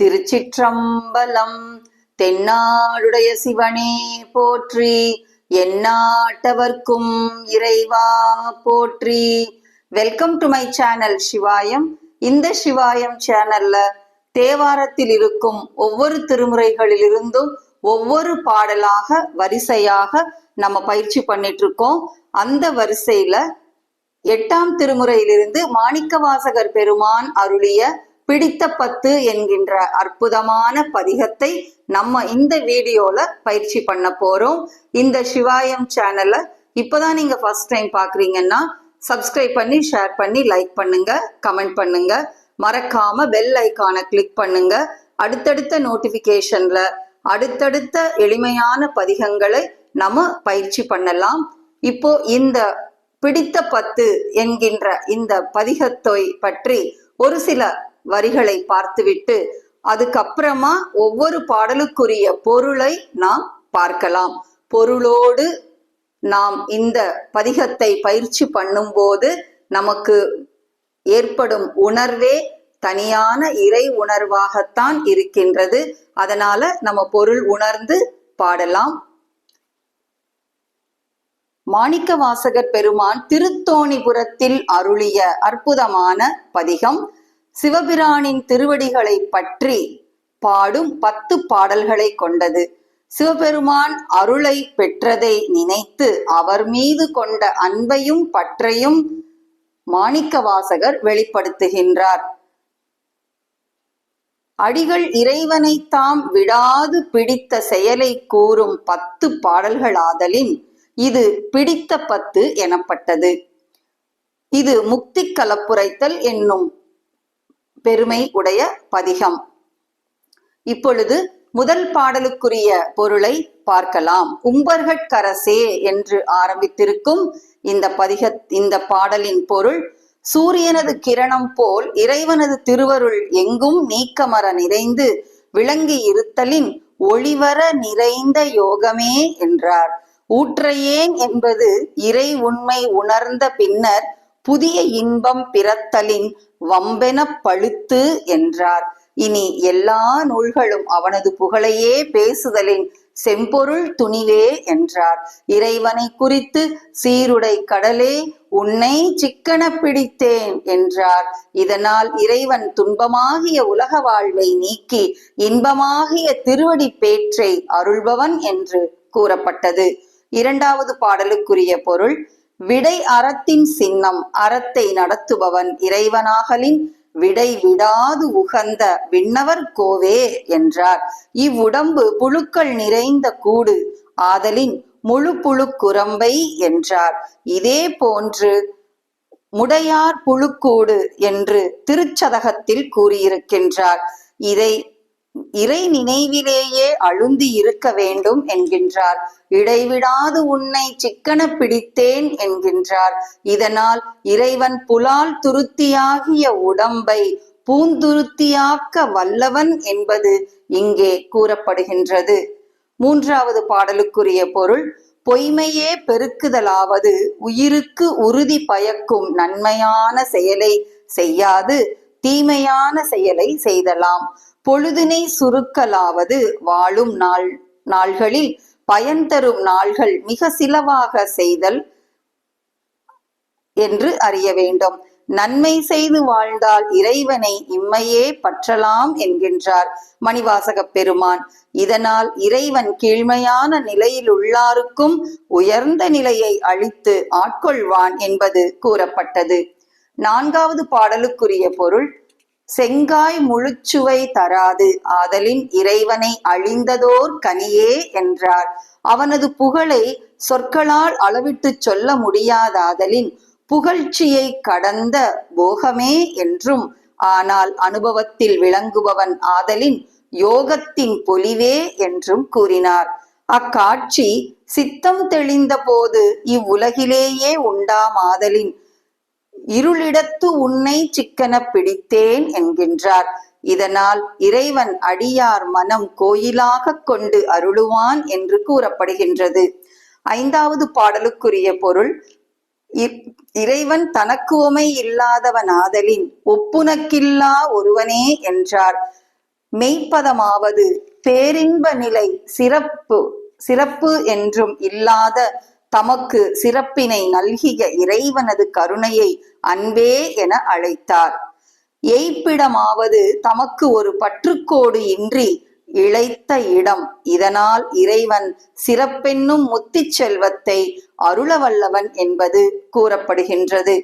திருச்சிற்றம்பலம் தென்னாடுடைய சிவனே போற்றி எந்நாட்டவர்க்கும் இறைவா போற்றி. Welcome to my channel Sivayam இந்த சிவாயம் சேனல்ல தேவாரத்தில் இருக்கும் ஒவ்வொரு திருமுறைகளிலிருந்தும் ஒவ்வொரு பாடலாக வரிசையாக நம்ம பயிற்சி பண்ணிட்டு இருக்கோம் அந்த வரிசையில எட்டாம் திருமுறையிலிருந்து மாணிக்கவாசகர் பெருமான் அருளிய பிடித்த பத்து என்கின்ற அற்புதமான பதிகத்தை நம்ம இந்த வீடியோல பயிற்சி பண்ண போறோம். இந்த சிவாயம் சேனலை இப்பதான் நீங்க ஃபர்ஸ்ட் டைம் பாக்குறீங்கன்னா சப்ஸ்கிரைப் பண்ணி ஷேர் பண்ணி லைக் பண்ணுங்க கமெண்ட் பண்ணுங்க. மறக்காம பெல் ஐக்கானை கிளிக் பண்ணுங்க. அடுத்தடுத்த நோட்டிபிகேஷன்ல அடுத்தடுத்த எளிமையான பதிகங்களை நம்ம பயிற்சி பண்ணலாம். இப்போ இந்த பிடித்த பத்து என்கின்ற இந்த பதிகத்தை பற்றி ஒரு சில வரிகளை பார்த்துவிட்டு அதுக்கப்புறமா ஒவ்வொரு பாடலுக்குரிய பொருளை நாம் பார்க்கலாம். பொருளோடு நாம் இந்த பதிகத்தை பயிற்சி பண்ணும்போது நமக்கு ஏற்படும் உணர்வே தனியான இறை உணர்வாகத்தான் இருக்கின்றது. அதனால நம்ம பொருள் உணர்ந்து பாடலாம். மாணிக்க வாசகர் பெருமான் திருத்தோணிபுரத்தில் அருளிய அற்புதமான பதிகம் சிவபிரானின் திருவடிகளை பற்றி பாடும் பத்து பாடல்களை கொண்டது. சிவபெருமான் அருளை பெற்றதை நினைத்து அவர் மீது கொண்ட அன்பையும் பற்றையும் மாணிக்க வாசகர் வெளிப்படுத்துகின்றார். அடிகள் இறைவனை தாம் விடாது பிடித்த செயலை கூறும் பத்து பாடல்களாதலின் இது பிடித்த பத்து எனப்பட்டது. இது முக்தி கலப்புரைத்தல் என்னும் பெருமை உடைய பதிகம். இப்பொழுது முதல் பாடலுக்குரிய பொருளை பார்க்கலாம். உம்பர்கட்கரசே என்று ஆரம்பித்திருக்கும் இந்த பதிக இந்த பாடலின் பொருள் சூரியனது கிரணம் போல் இறைவனது திருவருள் எங்கும் நீக்கமர நிறைந்து விளங்கி இருத்தலின் ஒளிவர நிறைந்த யோகமே என்றார். ஊற்றையேன் என்பது இறை உண்மை உணர்ந்த பின்னர் புதிய இன்பம் பிறத்தலின் வம்பென பழுத்து என்றார். இனி எல்லா நூல்களும் அவனது புகழையே பேசுதலின் செம்பொருள் துணிவே என்றார். இறைவனை குறித்து சீருடை கடலே உன்னை சிக்கன பிடித்தேன் என்றார். இதனால் இறைவன் துன்பமாகிய உலக வாழ்வை நீக்கி இன்பமாகிய திருவடி பேற்றை அருள்பவன் என்று கூறப்பட்டது. இரண்டாவது பாடலுக்குரிய பொருள் விடை அறத்தின் சின்னம் அறத்தை நடத்துபவன் இறைவனாகலின் விடை விடாது உகந்த விண்ணவர் கோவே என்றார். இவ்வுடம்பு புழுக்கள் நிறைந்த கூடு ஆதலின் முழு புழுக்குரம்பை என்றார். இதே போன்று முடையார் புழுக்கூடு என்று திருச்சதகத்தில் கூறியிருக்கின்றார். இதை இறை நினைவிலேயே அழுந்தி இருக்க வேண்டும் என்கின்றார். இடைவிடாது உன்னை சிக்கன பிடித்தேன் என்கின்றார். இதனால் இறைவன் புலால் துருத்தியாகிய உடம்பை பூந்துருத்தியாக்க வல்லவன் என்பது இங்கே கூறப்படுகின்றது. மூன்றாவது பாடலுக்குரிய பொருள் பொய்மையே பெருக்குதலாவது உயிருக்கு உறுதி பயக்கும் நன்மையான செயலை செய்யாது தீமையான செயலை செய்தலாம். பொழுதினை சுருக்கலாவது வாழும் நாள் நாள்களில் பயன் தரும் நாள்கள் மிக சிலவாக செய்தல் என்று அறிய வேண்டும். நன்மை செய்து வாழ்ந்தால் இறைவனை இம்மையே பற்றலாம் என்கின்றார் மணிவாசக பெருமான். இதனால் இறைவன் கீழ்மையான நிலையில் உள்ளாருக்கும் உயர்ந்த நிலையை அழித்து ஆட்கொள்வான் என்பது கூறப்பட்டது. நான்காவது பாடலுக்குரிய பொருள் செங்காய் முழுச்சுவை தராது. ஆதலின் இறைவனை அழிந்ததோர் கனியே என்றார். அவனது புகழை சொற்களால் அளவிட்டு சொல்ல முடியாதாதலின் புகழ்ச்சியை கடந்த போகமே என்றும் ஆனால் அனுபவத்தில் விளங்குபவன் ஆதலின் யோகத்தின் பொலிவே என்றும் கூறினார். அக்காட்சி சித்தம் தெளிந்த போது இவ்வுலகிலேயே உண்டாமாதலின் இருளிடத்து உன்னை சிக்கன பிடித்தேன் என்கின்றார். இதனால் இறைவன் அடியார் மனம் கோயிலாக கொண்டு அருளுவான் என்று கூறப்படுகின்றது. ஐந்தாவது பாடலுக்குரிய பொருள் இறைவன் தனக்குவமை இல்லாதவன் ஆதலின் ஒப்புனக்கில்லா ஒருவனே என்றார். மெய்ப்பதமாவது பேரின்ப நிலை சிறப்பு சிறப்பு என்றும் இல்லாத தமக்கு சிறப்பினை நல்கிய இறைவனது கருணையை அன்பே என அழைத்தார். எய்ப்பிடமாவது தமக்கு ஒரு பற்றுக்கோடு இன்றி இழைத்த இடம். இதனால் இறைவன் சிறப்பென்னும் முத்தி செல்வத்தை அருளவல்லவன் என்பது கூறப்படுகின்றது.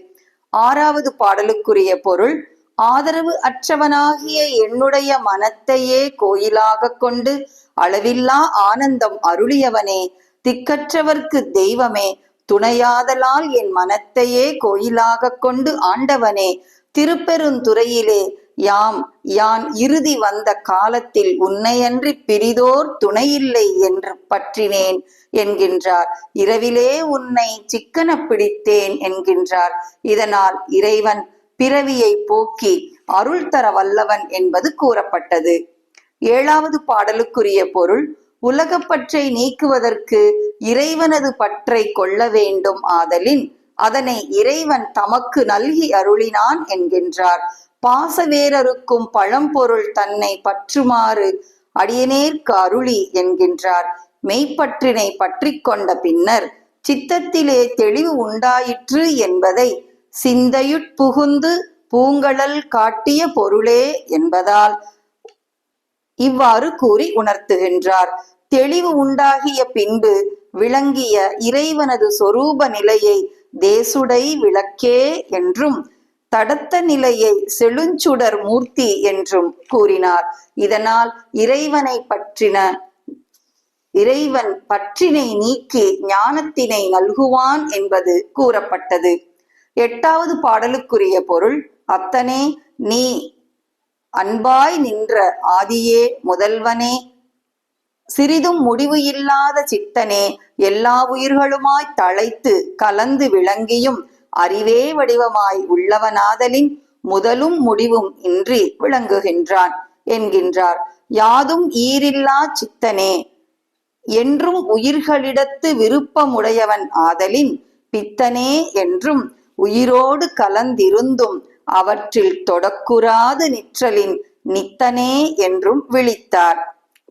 ஆறாவது பாடலுக்குரிய பொருள் ஆதரவு அற்றவனாகிய என்னுடைய மனத்தையே கோயிலாக கொண்டு அளவில்லா ஆனந்தம் அருளியவனே திக்கற்றவர்க்கு தெய்வமே துணையாதலால் என் மனத்தையே கோயிலாகக் கொண்டு ஆண்டவனே திருப்பெருந்துறையிலே யாம் யான் இறுதி வந்த காலத்தில் உன்னையன்றி பிரிதோர் துணையில்லை என்று பற்றினேன் என்கின்றார். இரவிலே உன்னை சிக்கன பிடித்தேன் என்கின்றார். இதனால் இறைவன் பிறவியை போக்கி அருள் தர வல்லவன் என்பது கூறப்பட்டது. ஏழாவது பாடலுக்குரிய பொருள் உலகப்பற்றை நீக்குவதற்கு இறைவனது பற்றை கொள்ள வேண்டும் ஆதலின் அதனை இறைவன் தமக்கு நல்கி அருளினான் என்கின்றார். பாசவேரருக்கும் பழம்பொருள் தன்னை பற்றுமாறு அடியனேற்கு அருளி என்கின்றார். மெய்ப்பற்றினை பற்றிக் கொண்ட பின்னர் சித்தத்திலே தெளிவு உண்டாயிற்று என்பதை சிந்தையுட்புகுந்து பூங்கழல் காட்டிய பொருளே என்பதால் இவ்வாறு கூறி உணர்த்துகின்றார். தெளிவு உண்டாகிய பின்பு விளங்கிய இறைவனது சொரூப நிலையை தேசுடை விளக்கே என்றும் தடத்த நிலையை செழுஞ்சுடர் மூர்த்தி என்றும் கூறினார். இதனால் இறைவனை பற்றின இறைவன் பற்றினை நீக்கி ஞானத்தினை நல்குவான் என்பது கூறப்பட்டது. எட்டாவது பாடலுக்குரிய பொருள் அத்தனே நீ அன்பாய் நின்ற ஆதியே முதல்வனே சிறிதும் முடிவு இல்லாத சித்தனே எல்லா உயிர்களுமாய் தழைத்து கலந்து விளங்கியும் அறிவே வடிவமாய் உள்ளவனாதலின் முதலும் முடிவும் இன்றி விளங்குகின்றான் என்கின்றார். யாதும் ஈரில்லா சித்தனே என்றும் உயிர்களிடத்து விருப்பமுடையவன் ஆதலின் பித்தனே என்றும் உயிரோடு கலந்திருந்தும் அவற்றில் தொடக்குறாது நிற்றலின் நித்தனே என்றும் விழித்தார்.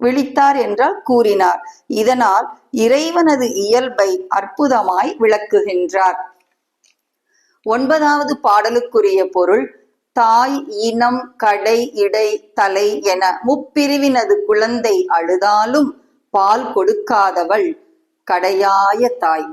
விழித்தார் என்றால் கூறினார். இதனால் இறைவனது இயல்பை அற்புதமாய் விளக்குகின்றார். ஒன்பதாவது பாடலுக்குரிய பொருள் தாய் இனம் கடை இடை தலை என முப்பிரிவினது குழந்தை அழுதாலும் பால் கொடுக்காதவள் கடையாய தாய்.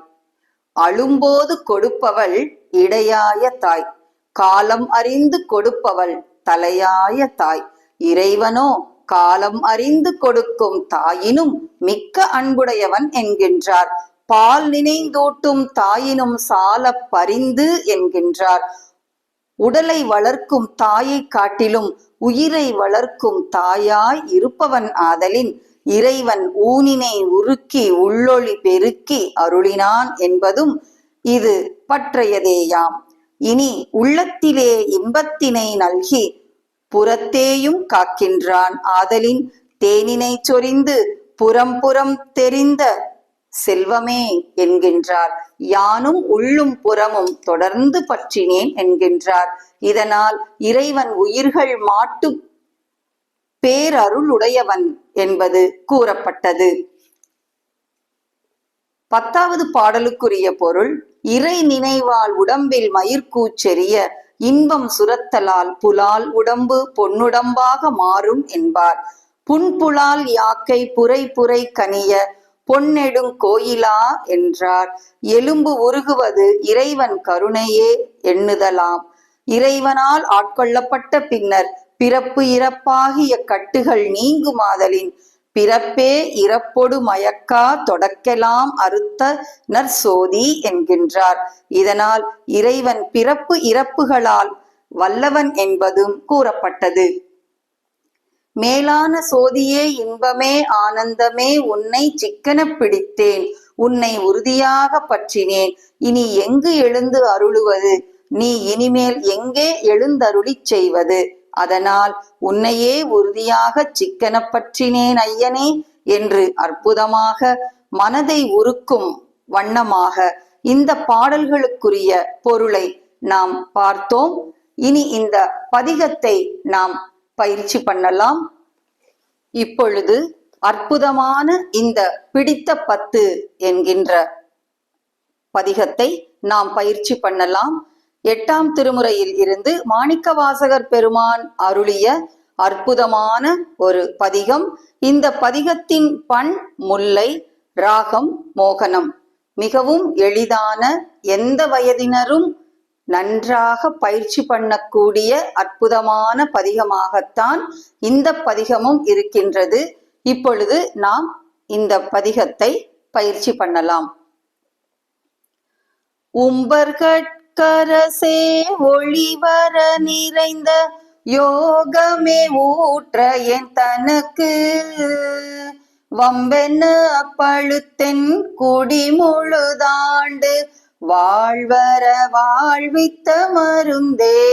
அழும்போது கொடுப்பவள் இடையாய தாய். காலம் அறிந்து கொடுப்பவள் தலையாய தாய். இறைவனோ காலம் அறிந்து கொடுக்கும் தாயினும் மிக்க அன்புடையவன் என்கின்றார். பால் நினைந்தூட்டும் தாயினும் சால பரிந்து என்கின்றார். உடலை வளர்க்கும் தாயை காட்டிலும் உயிரை வளர்க்கும் தாயாய் இருப்பவன் ஆதலின் இறைவன் ஊனினை உருக்கி உள்ளொளி பெருக்கி அருளினான் என்பதும் இது பற்றையதேயாம். இனி உள்ளத்திலே இன்பத்தினை நல்கி புறத்தேயும் காக்கின்றான் ஆதலின் தேனினை சொரிந்து புறம் புறம் தெரிந்த செல்வமே என்கின்றார். யானும் உள்ளும் புறமும் தொடர்ந்து பற்றினேன் என்கின்றார். இதனால் இறைவன் உயிர்கள் மாட்டு பேரருளுடையவன் என்பது கூறப்பட்டது. பத்தாவது பாடலுக்குரிய பொருள் இறை நினைவால் உடம்பில் மயிர்கூச்செறிய இன்பம் சுரத்தலால் புலால் உடம்பு பொன்னுடம்பாக மாறும் என்பார். புன்புலால் யாக்கை புரை புரை கனிய பொன்னெடுங் கோயிலா என்றார். எலும்பு உருகுவது இறைவன் கருணையே எண்ணுதலாம். இறைவனால் ஆட்கொள்ளப்பட்ட பின்னர் பிறப்பு இறப்பாகிய கட்டுகள் நீங்குமாதலின் பிறப்பே இறப்பொடு மயக்கா தொடக்கெலாம் அறுத்த நற்சோதி என்கின்றார். இதனால் இறைவன் பிறப்பு இறப்புகளால் வல்லவன் என்பதும் கூறப்பட்டது. மேலான சோதியே இன்பமே ஆனந்தமே உன்னை சிக்கன பிடித்தேன். உன்னை உறுதியாக பற்றினேன். இனி எங்கு எழுந்து அருளுவது? நீ இனிமேல் எங்கே எழுந்தருளிச் செய்வது? அதனால் உன்னையே உறுதியாக சிக்கனப்பற்றினேன் ஐயனே என்று அற்புதமாக மனதை உருக்கும் வண்ணமாக இந்த பாடல்களுக்குரிய பொருளை நாம் பார்த்தோம். இனி இந்த பதிகத்தை நாம் பயிற்சி பண்ணலாம். இப்பொழுது அற்புதமான இந்த பிடித்த பத்து என்கின்ற பதிகத்தை நாம் பயிற்சி பண்ணலாம். எட்டாம் திருமுறையில் இருந்து மாணிக்கவாசகர் பெருமான் அருளிய அற்புதமான ஒரு பதிகம். இந்த பதிகத்தின் பண் முல்லை ராகம் மோகனம் மிகவும் எளிதான எந்த வயதினரும் நன்றாக பயிற்சி பண்ணக்கூடிய அற்புதமான பதிகமாகத்தான் இந்த பதிகமும் இருக்கின்றது. இப்பொழுது நாம் இந்த பதிகத்தை பயிற்சி பண்ணலாம். உம்பர்கட் கரசே ஒளிவர நிறைந்த யோகமே ஊற்ற என் தனக்கு. வம்பென பழுத்தென் குடி முழுதாண்டு வாழ்வர வாழ்வித்த மருந்தே.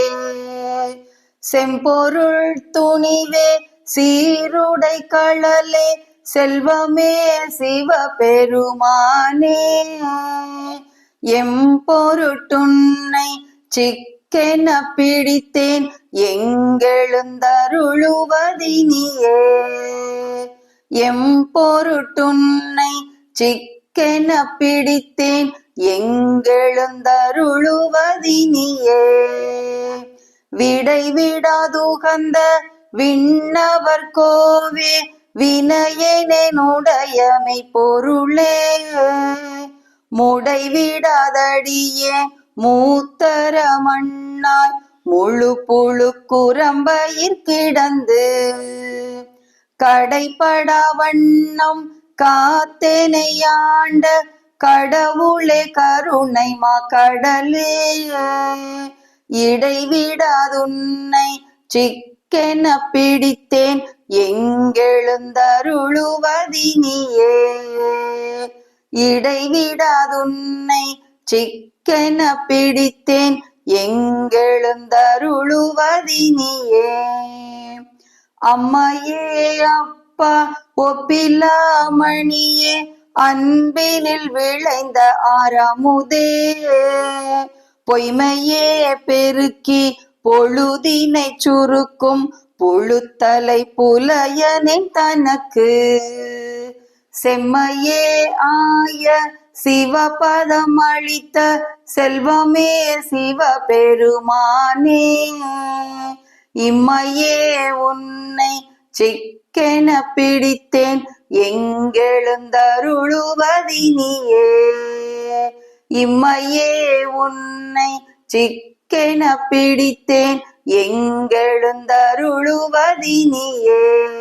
செம்பொருள் துணிவே சீருடை களலே செல்வமே சிவபெருமானே. எம்பொருட்டுன்னை சிக்கென பிடித்தேன். எங்கெழுந்தருளுவதினியே. எம்பொருட்டுன்னை சிக்கென பிடித்தேன். எங்கெழுந்தருளுவதினியே. விடை விடாதுகந்த விண்ணவர் கோவே வினையனுடையமை பொருளே. முடை விடாதடியே மூத்தர மண்ணாய் முழு புழு குரம்பயிர் கிடந்து கடைப்படா வண்ணம் காத்தெனையாண்ட கடவுளே கருணை மா கடலே இடைவிடாதுன்னை சிக்கென பிடித்தேன் எங்கெழுந்தருளுவதினியே. இடைவிடாதுன்னை சிக்கென பிடித்தேன். எங்கெழுந்தருளுவதினியே. அம்மையே அப்பா ஒப்பிலாமணியே அன்பினில் விளைந்த ஆரமுதே. பொய்மையே பெருக்கி பொழுதினை சுருக்கும் புழுத்தலை புலையனின் தனக்கு. செம்மையே ஆய சிவபதம் அளித்த செல்வமே சிவபெருமானே. இம்மையே உன்னை சிக்கென பிடித்தேன் எங்கெழுந்தருளுவதினியே. இம்மையே உன்னை சிக்கென பிடித்தேன் எங்கெழுந்தருளுவதினியே.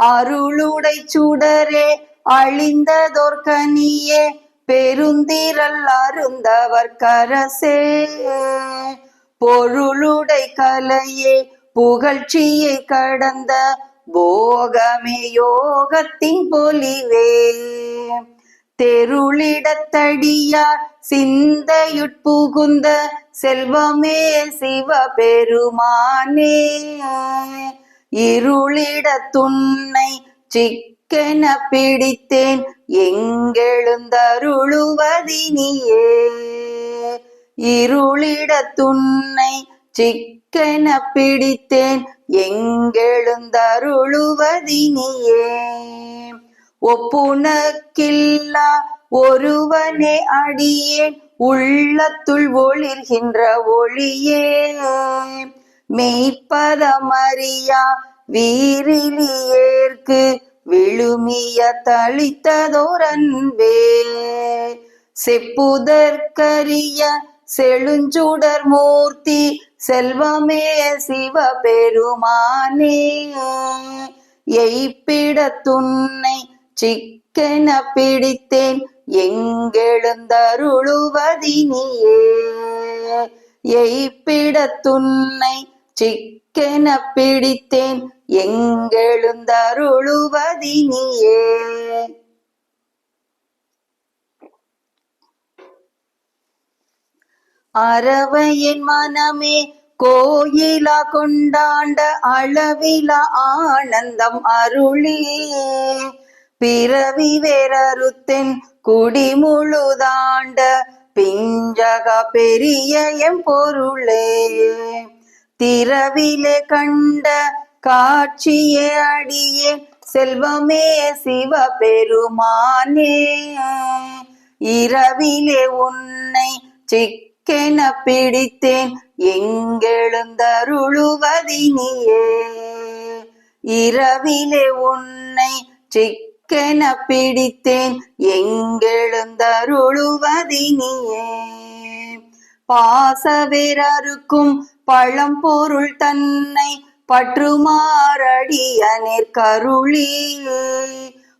அருளுடை சுடரே அழிந்ததோர்கனியே பெருந்திரல் அருந்தவர் கரசே. பொருளுடை கலையே புகழ்ச்சியை கடந்த போகமே யோகத்தின் பொலிவே. தெருளிடத்தடியார் சிந்தையுட்புகுந்த செல்வமே சிவபெருமானே. இருளிட துன்னை சிக்கென பிடித்தேன். எங்கெழுந்தருளுவதினியே. இருளிட துன்னை சிக்கென பிடித்தேன். எங்கெழுந்தருளுவதினியே. ஒப்புனக்கில்லா ஒருவனே அடியேன். உள்ளத்துள் ஒளிர்கின்ற ஒளியே. மெய்ப்பதமறியா வீரிலியேற்கு விழுமிய தளித்ததோரன்பே செப்புதற்கரிய செழுஞ்சுடர் மூர்த்தி செல்வமே சிவபெருமானே. எய்ப்பிடத்துன்னை சிக்கென பிடித்தேன் எங்கெழுந்தருளுவதினியே. எய்ப்பிட துன்னை சிக்கென பிடித்தேன். எங்கெழுந்தருளுவதினியே. அறவையின் மனமே கோயிலா கொண்டாண்ட அளவிலா ஆனந்தம் அருளி. பிறவி வேறறுத்தென் குடி முழுதாண்ட பிஞ்சக பெரிய எம் பொருளே. திரவிலே கண்ட காட்சியே அடியே செல்வமே சிவ பெருமானே இரவிலே உன்னை சிக்கென பிடித்தேன் எங்கெழுந்தருளுவதினியே. இரவிலே உன்னை சிக்கென பிடித்தேன் எங்கெழுந்தருளுவதினியே. பாசவேரருக்கும் பழம்பொருள் தன்னை பற்றுமாறடியனிற் கருளி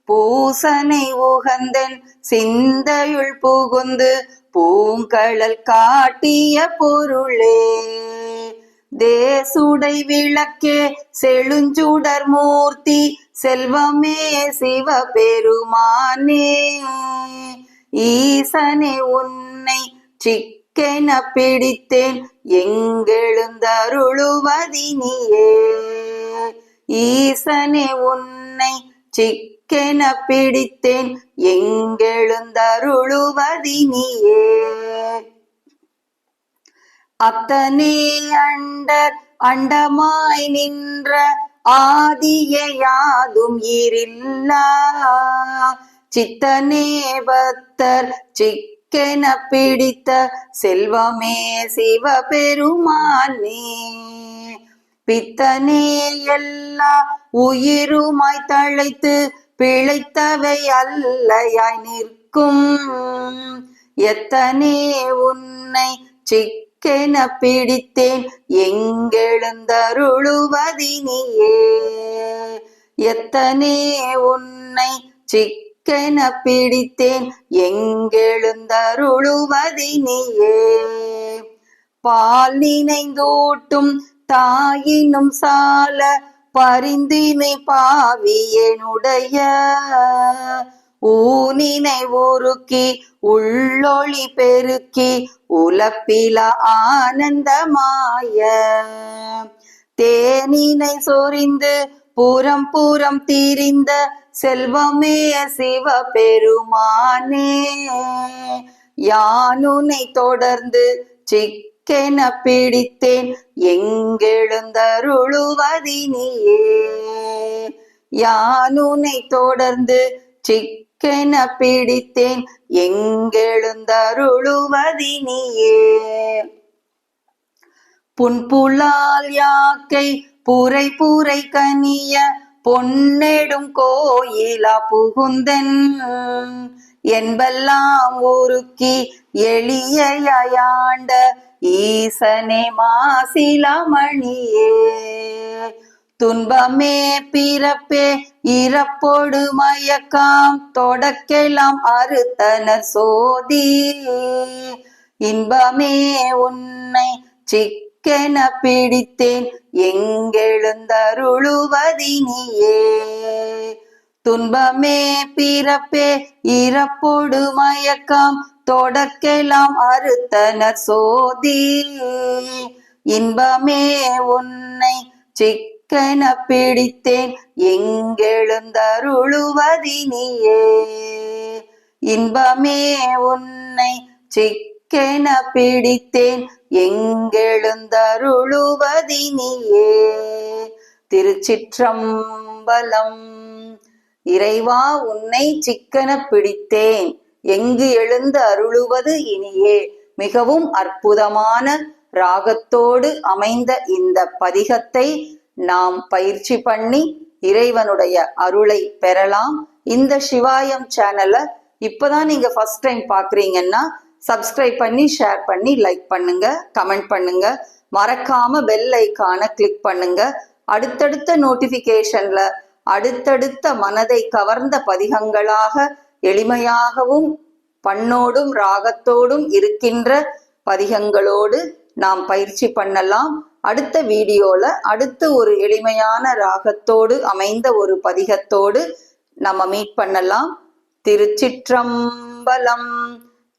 பூசனை உகந்தன் சிந்தையுள் புகுந்து பூங்கழல் காட்டிய பொருளே. தேசுடை விளக்கே செழுஞ்சுடர் மூர்த்தி செல்வமே சிவ பெருமானே ஈசனே உன்னை சிக்க சிக்கென பிடித்தேன். எங்கெழுந்தருளுவதினியே. ஈசனே உன்னை சிக்கென பிடித்தேன். எங்கெழுந்தருளுவதினியே. அத்தனே அண்டர் அண்டமாய் நின்ற ஆதிய யாதும் ஈரில்லா சித்தனே பக்தர் கென பிடித்த செல்வமே சிவபெருமானே. பித்தனே எல்லா உயிருமாய் தழைத்து பிழைத்தவை அல்லையாய் நிற்கும். எத்தனே உன்னை சிக்கென பிடித்தேன் எங்கெழுந்தருளுவதினியே. எத்தனே உன்னை சிக்க கென பிடித்தேன். எங்கெழுந்தருளுவதினியே. பால் நினைந்தோட்டும் தாயினும் சால பரிந்தினை பாவியனுடைய ஊனினை உருக்கி உள்ளொளி பெருக்கி உலப்பில ஆனந்தமாய. தேனினை சொரிந்து பூரம் பூரம் தீரிந்த செல்வமே சிவபெருமானே யானுனை தொடர்ந்து சிக்கென பிடித்தேன் எங்கெழுந்தருளுவதினியே. யானுனை தொடர்ந்து சிக்கென பிடித்தேன் எங்கெழுந்தருளுவதினியே. புன்புலால் யாக்கை புரை புரை கனிய பொன்னெடும் கோயிலா புகுந்தன். என்பெல்லாம் உருக்கி எளியாண்ட ஈசனே மாசிலமணியே. துன்பமே பிறப்பே இறப்போடு மயக்காம் தொடக்கெல்லாம் அறுத்தன சோதி. இன்பமே உன்னை சிக்க சிக்கென பிடித்தேன். எங்கெழுந்தருளுவதினியே. துன்பமே பிறப்பே இறப்போடு மயக்கம். தொடக்கெல்லாம் அறுத்தனர் சோதி. இன்பமே உன்னை சிக்கென பிடித்தேன். எங்கெழுந்தருளுவதினியே. இன்பமே உன்னை சிக்க சிக்கென பிடித்தேன். எங்கெழுந்தருளுவதினியே. திருச்சிற்றம்பலம். இறைவா உன்னை சிக்கன பிடித்தேன். எங்கு எழுந்து அருளுவது இனியே. மிகவும் அற்புதமான ராகத்தோடு அமைந்த இந்த பதிகத்தை நாம் பயிற்சி பண்ணி இறைவனுடைய அருளை பெறலாம். இந்த சிவாயம் சேனலை இப்பதான் நீங்க ஃபர்ஸ்ட் டைம் பாக்குறீங்கன்னா சப்ஸ்கிரைப் பண்ணி ஷேர் பண்ணி லைக் பண்ணுங்க கமெண்ட் பண்ணுங்க. மறக்காம பெல் ஐக்கான கிளிக் பண்ணுங்க. அடுத்தடுத்த நோட்டிபிகேஷன்ல அடுத்தடுத்த மனதை கவர்ந்த பதிகங்களாக எளிமையாகவும் பண்ணோடும் ராகத்தோடும் இருக்கின்ற பதிகங்களோடு நாம் பயிற்சி பண்ணலாம். அடுத்த வீடியோல அடுத்து ஒரு எளிமையான ராகத்தோடு அமைந்த ஒரு பதிகத்தோடு நம்ம மீட் பண்ணலாம். திருச்சிற்றம்பலம்.